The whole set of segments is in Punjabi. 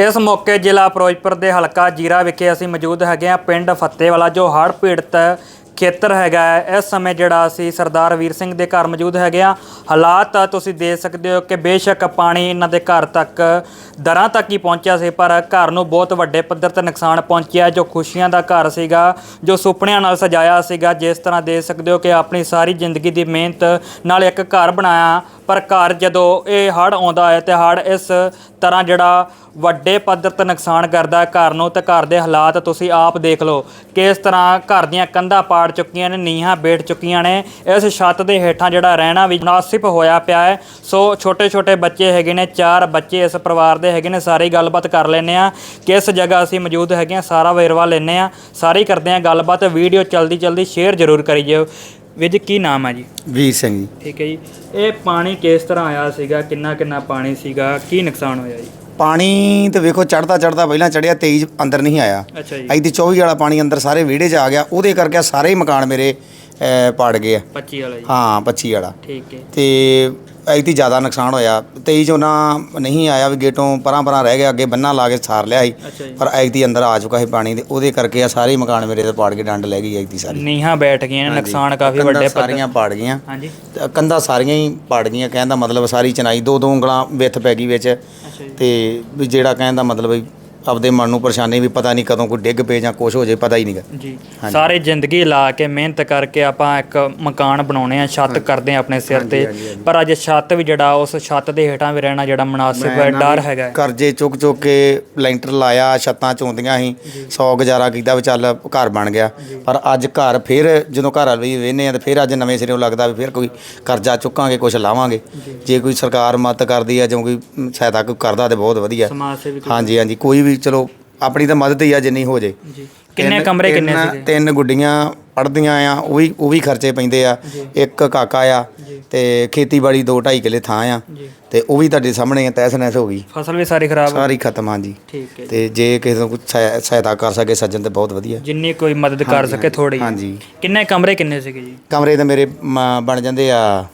ਇਸ ਮੌਕੇ ਜ਼ਿਲ੍ਹਾ ਫਿਰੋਜ਼ਪੁਰ ਦੇ ਹਲਕਾ ਜੀਰਾ ਵਿਖੇ ਅਸੀਂ ਮੌਜੂਦ ਹੈਗੇ ਆ ਪਿੰਡ ਫੱਤੇਵਾਲਾ, ਜੋ ਹੜ੍ਹ ਪੀੜਤ ਖੇਤਰ ਹੈਗਾ ਹੈ। ਇਸ ਸਮੇਂ ਜਿਹੜਾ ਅਸੀਂ ਸਰਦਾਰ ਵੀਰ ਸਿੰਘ ਦੇ ਘਰ ਮੌਜੂਦ ਹੈਗੇ ਆ ਹਾਲਾਤ ਤਾਂ ਤੁਸੀਂ ਦੇਖ ਸਕਦੇ ਹੋ ਕਿ ਬੇਸ਼ੱਕ ਪਾਣੀ ਇਹਨਾਂ ਦੇ ਘਰ ਤੱਕ, ਦਰਾਂ ਤੱਕ ਹੀ ਪਹੁੰਚਿਆ ਸੀ, ਪਰ ਘਰ ਨੂੰ ਬਹੁਤ ਵੱਡੇ ਪੱਧਰ ਤੇ ਨੁਕਸਾਨ ਪਹੁੰਚਿਆ। ਜੋ ਖੁਸ਼ੀਆਂ ਦਾ ਘਰ ਸੀਗਾ, ਜੋ ਸੁਪਨਿਆਂ ਨਾਲ ਸਜਾਇਆ ਸੀਗਾ, ਜਿਸ ਤਰ੍ਹਾਂ ਦੇਖ ਸਕਦੇ ਹੋ ਕਿ ਆਪਣੀ ਸਾਰੀ ਜ਼ਿੰਦਗੀ ਦੀ ਮਿਹਨਤ ਨਾਲ ਇੱਕ ਘਰ ਬਣਾਇਆ। ਪਰ ਘਰ ਜਦੋਂ ਇਹ ਹੜ੍ਹ ਆਉਂਦਾ ਹੈ ਤੇ ਹੜ੍ਹ ਇਸ ਤਰ੍ਹਾਂ ਜਿਹੜਾ ਵੱਡੇ ਪੱਧਰ ਤੇ ਨੁਕਸਾਨ ਕਰਦਾ ਹੈ ਘਰ ਨੂੰ, ਤੇ ਘਰ ਦੇ ਹਾਲਾਤ ਤੁਸੀਂ ਆਪ ਦੇਖ ਲਓ। ਕਿਸ ਤਰ੍ਹਾਂ ਘਰ ਦੀਆਂ ਕੰਧਾਂ ਪਾ ਪਾੜ ਚੁੱਕੀਆਂ ਨੇ ਨੀਹਾਂ ਬੈਠ ਚੁੱਕੀਆਂ ਨੇ। ਇਸ ਛੱਤ ਦੇ ਹੇਠਾਂ ਜਿਹੜਾ ਰਹਿਣਾ ਵੀ ਮੁਨਾਸਿਬ ਹੋਇਆ ਪਿਆ ਹੈ। ਸੋ ਛੋਟੇ ਛੋਟੇ ਬੱਚੇ ਹੈਗੇ ਨੇ ਚਾਰ ਬੱਚੇ ਇਸ ਪਰਿਵਾਰ ਦੇ ਹੈਗੇ ਨੇ ਸਾਰੀ ਗੱਲਬਾਤ ਕਰ ਲੈਨੇ ਆ ਕਿਸ ਜਗ੍ਹਾ ਅਸੀਂ ਮੌਜੂਦ ਹੈਗੇ ਆ ਸਾਰਾ ਵੇਰਵਾ ਲੈਨੇ ਆ ਸਾਰੀ ਕਰਦੇ ਆ ਗੱਲਬਾਤ ਵੀਡੀਓ ਜਲਦੀ ਜਲਦੀ ਸ਼ੇਅਰ ਜ਼ਰੂਰ ਕਰੀ ਜਿਓ। ਵੀਰ ਜੀ ਕੀ ਨਾਮ ਹੈ ਜੀ? ਵੀਰ ਸਿੰਘ ਜੀ। ਠੀਕ ਹੈ ਜੀ। ਇਹ ਪਾਣੀ ਕਿਸ ਤਰ੍ਹਾਂ ਆਇਆ ਸੀਗਾ? ਕਿੰਨਾ ਕਿੰਨਾ ਪਾਣੀ ਸੀਗਾ? ਕੀ ਨੁਕਸਾਨ ਹੋਇਆ ਜੀ? ਪਾਣੀ ਤੇ ਵੇਖੋ ਚੜਦਾ ਚੜਦਾ ਪਹਿਲਾਂ ਚੜਿਆ 23 ਅੰਦਰ ਨਹੀਂ ਆਇਆ। ਅੱਛਾ ਜੀ। ਐਦੀ 24 ਵਾਲਾ ਪਾਣੀ ਅੰਦਰ ਸਾਰੇ ਵਿਹੜੇ 'ਚ ਆ ਗਿਆ ਉਹਦੇ ਕਰਕੇ ਸਾਰੇ ਹੀ ਮਕਾਨ ਮੇਰੇ ਅਹ, ਪਾੜ ਗਏ ਆ। 25 ਵਾਲਾ ਜੀ। ਹਾਂ 25 ਵਾਲਾ। ਠੀਕ ਹੈ। ਤੇ ਐਦੀ ਜ਼ਿਆਦਾ ਨੁਕਸਾਨ ਹੋਇਆ। 23 ਚੋਂ ਨਾ ਨਹੀਂ ਆਇਆ ਵੀ ਗੇਟੋਂ ਪਰਾਂ ਪਰਾਂ ਰਹਿ ਗਿਆ ਅੱਗੇ ਬੰਨਾ ਲਾ ਕੇ ਸਾਰ ਲਿਆ ਸੀ। ਪਰ ਐਦੀ ਅੰਦਰ ਆ ਚੁੱਕਾ ਸੀ ਪਾਣੀ ਤੇ ਉਹਦੇ ਕਰਕੇ ਆ ਸਾਰੇ ਮਕਾਨ ਮੇਰੇ ਤੇ ਪਾੜ ਕੇ ਡੰਡ ਲੈ ਗਈ ਐਦੀ ਸਾਰੀ। ਨੀਹਾਂ ਬੈਠ ਗਈਆਂ ਨੁਕਸਾਨ ਕਾਫੀ ਵੱਡੇ ਪੱਧਰ ਸਾਰੀਆਂ ਪਾੜ ਗਈਆਂ। ਹਾਂਜੀ। ਕੰਧਾਂ ਸਾਰੀਆਂ ਹੀ ਪਾੜ ਗਈਆਂ ਕਹਿਣ ਦਾ ਮਤਲਬ ਸਾਰੀ ਚਨਾਈ ਦੋ ਦੋ ਉਂਗਲਾਂ ਵਿੱਥ ਪੈ ਗਈ ਵਿੱਚ। ਤੇ ਵੀ ਜਿਹੜਾ ਕਹਿਣ ਦਾ ਮਤਲਬ ਆਪਦੇ ਮਨ ਨੂੰ ਪਰੇਸ਼ਾਨੀ ਵੀ ਪਤਾ ਨਹੀਂ ਕਦੋਂ ਕੋਈ ਡਿੱਗ ਪਏ ਜਾਂ ਕੁਝ ਹੋ ਜਾਏ ਪਤਾ ਹੀ ਨਹੀਂਗਾ। ਜੀ। ਸਾਰੇ ਜ਼ਿੰਦਗੀ ਲਾ ਕੇ ਮਿਹਨਤ ਕਰਕੇ ਆਪਾਂ ਇੱਕ ਮਕਾਨ ਬਣਾਉਣੇ ਆ ਛੱਤ ਕਰਦੇ ਆ ਆਪਣੇ ਸਿਰ ਤੇ। ਪਰ ਅੱਜ ਛੱਤ ਵੀ ਜਿਹੜਾ ਉਸ ਛੱਤ ਦੇ ਹੇਠਾਂ ਵੀ ਰਹਿਣਾ ਜਿਹੜਾ ਮੁਨਾਸਿਬ ਹੈ ਡਰ ਹੈਗਾ ਹੈ। ਕਰਜ਼ੇ ਚੁੱਕ ਚੁੱਕ ਕੇ ਲੈਂਟਰ ਲਾਇਆ ਛੱਤਾਂ ਚੋਂਦੀਆਂ ਸੀ। 100 ਗੁਜ਼ਾਰਾ ਕੀਤਾ ਵੀ ਚੱਲ ਘਰ ਬਣ ਗਿਆ। ਪਰ ਅੱਜ ਘਰ ਫਿਰ ਜਦੋਂ ਘਰ ਵਾਲੀ ਵੇਨੇ ਆ ਤੇ ਫਿਰ ਅੱਜ ਨਵੇਂ ਸਿਰੋਂ ਲੱਗਦਾ ਵੀ ਫਿਰ ਕੋਈ ਕਰਜ਼ਾ ਚੁੱਕਾਂਗੇ ਕੁਝ ਲਾਵਾਂਗੇ। ਜੇ। ਕੋਈ ਸਰਕਾਰ ਮਦਦ ਕਰਦੀ ਆ ਜਾਂ ਕੋਈ ਸਹਾਇਤਾ ਕੋਈ ਕਰਦਾ ਤੇ ਬਹੁਤ ਵਧੀਆ। ਸਮਾਜ ਸੇਵੀ ਹਾਂਜੀ ਹਾਂਜੀ ਕੋਈ ਵੀ ਚਲੋ ਆਪਣੀ ਤਾਂ ਮਦਦ ਹੀ ਆ ਜਿੰਨੀ ਹੋ ਜੇ। ਜੀ। ਕਿੰਨੇ ਤਿੰਨ- ਕਮਰੇ ਕਿੰਨੇ ਤਿੰਨ- ਸੀਗੇ? ਤਿੰਨ ਗੁੱਡੀਆਂ ਪੜਦੀਆਂ ਆ ਉਹ ਵੀ ਉਹ ਵੀ ਖਰਚੇ ਪੈਂਦੇ ਆ। ਇੱਕ ਕਾਕਾ ਆ ਤੇ ਖੇਤੀਬਾੜੀ 2.5 ਕਿੱਲੇ ਥਾਂ ਆ। ਜੀ। ਤੇ ਉਹ ਵੀ ਤੁਹਾਡੇ ਸਾਹਮਣੇ ਆ ਤਹਿਸ ਨਹਿਸ ਹੋ ਗਈ। ਫਸਲ ਵੀ ਸਾਰੀ ਖਰਾਬ ਸਾਰੀ ਖਤਮ ਆ ਜੀ। ਠੀਕ ਹੈ ਜੀ। ਤੇ ਜੇ ਕਿਸੇ ਨੂੰ ਸਹਾਇ- ਸਹਾਇਤਾ ਕਰ ਸਕੇ ਸੱਜਣ ਤੇ ਬਹੁਤ ਵਧੀਆ। ਜਿੰਨੀ ਕੋਈ ਮਦਦ ਕਰ ਸਕੇ ਥੋੜੀ ਹਾਂਜੀ। ਕਿੰਨੇ ਕਮਰੇ ਕਿੰਨੇ ਸੀਗੇ ਜੀ? ਕਮਰੇ ਤਾਂ ਮੇਰੇ ਮ, ਬਣ ਜਾਂਦੇ ਆ।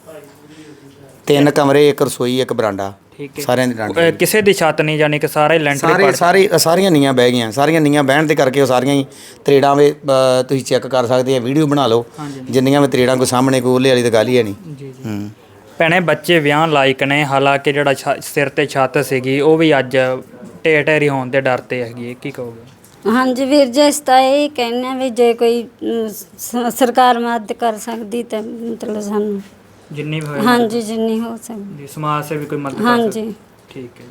ਤਿੰਨ ਕਮਰੇ ਇੱਕ ਰਸੋਈ ਇੱਕ ਬਰਾਂਡਾ। ਠੀਕ ਹੈ। ਸਾਰਿਆਂ ਦੇ ਡਾਂਡੇ ਅਹ ਕਿਸੇ ਦੀ ਛੱਤ ਨਹੀਂ ਜਾਣੀ ਕਿ ਸਾਰਾ ਹੀ ਲੈਂਟਰ ਹੀ ਸਾਰੇ ਸਾਰੇ ਸਾਰੀਆਂ ਨੀਆਂ ਬਹਿ ਗਈਆਂ। ਸਾਰੀਆਂ ਨੀਆਂ ਬਹਿਣ ਦੇ ਕਰਕੇ ਉਹ ਸਾਰੀਆਂ ਹੀ ਤਰੇੜਾਂ ਵੇ ਅ, ਤੁਸੀਂ ਚੈੱਕ ਕਰ ਸਕਦੇ ਆ ਵੀਡੀਓ ਬਣਾ ਲਓ। ਜਿੰਨੀਆਂ ਵੀ ਤਰੇੜਾਂ ਕੋਈ ਸਾਹਮਣੇ ਕੋਈ ਉਹਲੇ ਵਾਲੀ ਤਾਂ ਗੱਲ ਹੀ ਹੈ ਨਹੀਂ। ਜੀ ਜੀ। ਹੂੰ। ਭੈਣੇ ਬੱਚੇ ਵਿਆਹ ਲਾਇਕ ਨੇ ਹਾਲਾਂਕਿ ਜਿਹੜਾ ਛ- ਸਿਰ ਤੇ ਛੱਤ ਸੀਗੀ ਉਹ ਵੀ ਅੱਜ ਢੇਰ ਢੇਰੀ ਹੋਣ ਦੇ ਡਰ ਤੇ ਹੈਗੀ ਹੈ। ਕੀ ਕਹੋਗੇ? ਹਾਂਜੀ ਵੀਰ ਜੀ ਅਸੀਂ ਤਾਂ ਇਹ ਕਹਿੰਦੇ ਹਾਂ ਵੀ ਜੇ ਕੋਈ ਅਮ, ਸ- ਸਰਕਾਰ ਮਦਦ ਕਰ ਸਕਦੀ ਤਾਂ ਮਤਲਬ ਸਾਨੂੰ ਜਿੰਨੀ ਵੀ ਹੋਏ ਹਾਂਜੀ ਜਿੰਨੀ ਹੋ ਸਕਦੀ। ਜੀ ਸਮਾਜ ਸੇ ਵੀ ਕੋਈ ਮਦਦ ਕਰ ਸਕੇ ਹਾਂਜੀ। ਠੀਕ ਹੈ ਜੀ।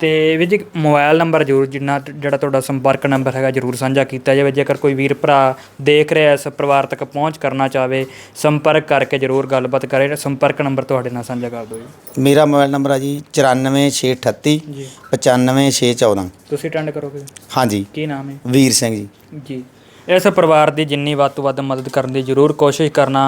ਤੇ ਵੀ ਜੀ ਮੋਬਾਈਲ ਨੰਬਰ ਜ਼ਰੂਰ ਜਿੰਨਾ ਜਿਹੜਾ ਤੁਹਾਡਾ ਸੰਪਰਕ ਨੰਬਰ ਹੈਗਾ ਜ਼ਰੂਰ ਸਾਂਝਾ ਕੀਤਾ ਜਾਵੇ। ਜੇਕਰ ਕੋਈ ਵੀਰ ਭਰਾ ਦੇਖ ਰਿਹਾ ਇਸ ਪਰਿਵਾਰ ਤੱਕ ਪਹੁੰਚ ਕਰਨਾ ਚਾਹਵੇ ਸੰਪਰਕ ਕਰਕੇ ਜ਼ਰੂਰ ਗੱਲਬਾਤ ਕਰੇ। ਸੰਪਰਕ ਨੰਬਰ ਤੁਹਾਡੇ ਨਾਲ ਸਾਂਝਾ ਕਰ ਦਿਓ ਜੀ। ਮੇਰਾ ਮੋਬਾਈਲ ਨੰਬਰ ਹੈ ਜੀ 94638 ਜੀ। 95614 ਤੁਸੀਂ ਅਟੈਂਡ ਕਰੋਗੇ? ਹਾਂਜੀ। ਕੀ ਨਾਮ ਹੈ? ਵੀਰ ਸਿੰਘ ਜੀ। ਜੀ। ਇਸ ਪਰਿਵਾਰ ਦੀ ਜਿੰਨੀ ਵੱਧ ਤੋਂ ਵੱਧ ਮਦਦ ਕਰਨ ਦੀ ਜ਼ਰੂਰ ਕੋਸ਼ਿਸ਼ ਕਰਨਾ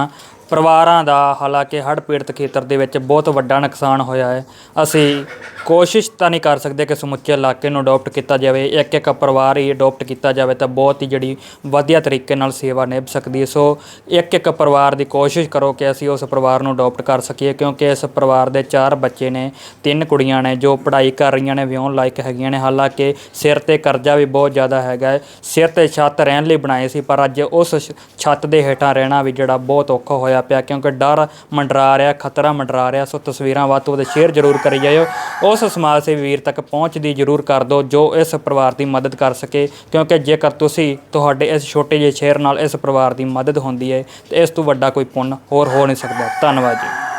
ਪਰਿਵਾਰਾਂ ਦਾ ਹਾਲਾਂਕਿ ਹੜ੍ਹ ਪੀੜਤ ਖੇਤਰ ਦੇ ਵਿੱਚ ਬਹੁਤ ਵੱਡਾ ਨੁਕਸਾਨ ਹੋਇਆ ਹੈ। ਅਸੀਂ ਕੋਸ਼ਿਸ਼ ਤਾਂ ਨਹੀਂ ਕਰ ਸਕਦੇ ਕਿ ਸਮੁੱਚੇ ਇਲਾਕੇ ਨੂੰ ਅਡਾਪਟ ਕੀਤਾ ਜਾਵੇ। ਇੱਕ ਇੱਕ ਪਰਿਵਾਰ ਹੀ ਅਡਾਪਟ ਕੀਤਾ ਜਾਵੇ ਤਾਂ ਬਹੁਤ ਹੀ ਜਿਹੜੀ ਵਧੀਆ ਤਰੀਕੇ ਨਾਲ ਸੇਵਾ ਨਿਭ ਸਕਦੀ ਹੈ। ਸੋ ਇੱਕ ਇੱਕ ਪਰਿਵਾਰ ਦੀ ਕੋਸ਼ਿਸ਼ ਕਰੋ ਕਿ ਅਸੀਂ ਉਸ ਪਰਿਵਾਰ ਨੂੰ ਅਡਾਪਟ ਕਰ ਸਕੀਏ ਕਿਉਂਕਿ ਇਸ ਪਰਿਵਾਰ ਦੇ ਚਾਰ ਬੱਚੇ ਨੇ, ਤਿੰਨ ਕੁੜੀਆਂ ਨੇ ਜੋ ਪੜ੍ਹਾਈ ਕਰ ਰਹੀਆਂ ਨੇ, ਵਿਆਹੁਣ ਲਾਇਕ ਹੈਗੀਆਂ ਨੇ। ਹਾਲਾਂਕਿ ਸਿਰ ਤੇ ਕਰਜ਼ਾ ਵੀ ਬਹੁਤ ਜ਼ਿਆਦਾ ਹੈਗਾ ਹੈ। ਸਿਰ ਤੇ ਛੱਤ ਰਹਿਣ ਲਈ ਬਣਾਏ ਸੀ ਪਰ ਅੱਜ ਉਸ ਛ- ਛੱਤ ਦੇ ਹੇਠਾਂ ਰਹਿਣਾ ਵੀ ਜਿਹੜਾ ਬਹੁਤ ਔਖਾ ਹੋਇਆ ਹੋਇਆ ਪਿਆ ਕਿਉਂਕਿ ਡਰ ਮੰਡਰਾ ਰਿਹਾ, ਖਤਰਾ ਮੰਡਰਾ ਰਿਹਾ। ਸੋ ਤਸਵੀਰਾਂ ਵੱਧ ਤੋਂ ਵੱਧ ਸ਼ੇਅਰ ਜ਼ਰੂਰ ਕਰੀ ਜਾਇਓ। ਉਸ ਸਮਾਜ ਸੇਵੀ ਵੀਰ ਤੱਕ ਪਹੁੰਚ ਦੀ ਜ਼ਰੂਰ ਕਰ ਦਿਓ, ਜੋ ਇਸ ਪਰਿਵਾਰ ਦੀ ਮਦਦ ਕਰ ਸਕੇ। ਕਿਉਂਕਿ ਜੇਕਰ ਤੁਸੀਂ ਤੁਹਾਡੇ ਇਸ ਛੋਟੇ ਜਿਹੇ ਸ਼ੇਅਰ ਨਾਲ ਇਸ ਪਰਿਵਾਰ ਦੀ ਮਦਦ ਹੁੰਦੀ ਹੈ, ਤੇ ਇਸ ਤੋਂ ਵੱਡਾ ਕੋਈ ਪੁੰਨ ਹੋਰ ਹੋ ਨਹੀਂ ਸਕਦਾ। ਧੰਨਵਾਦ ਜੀ।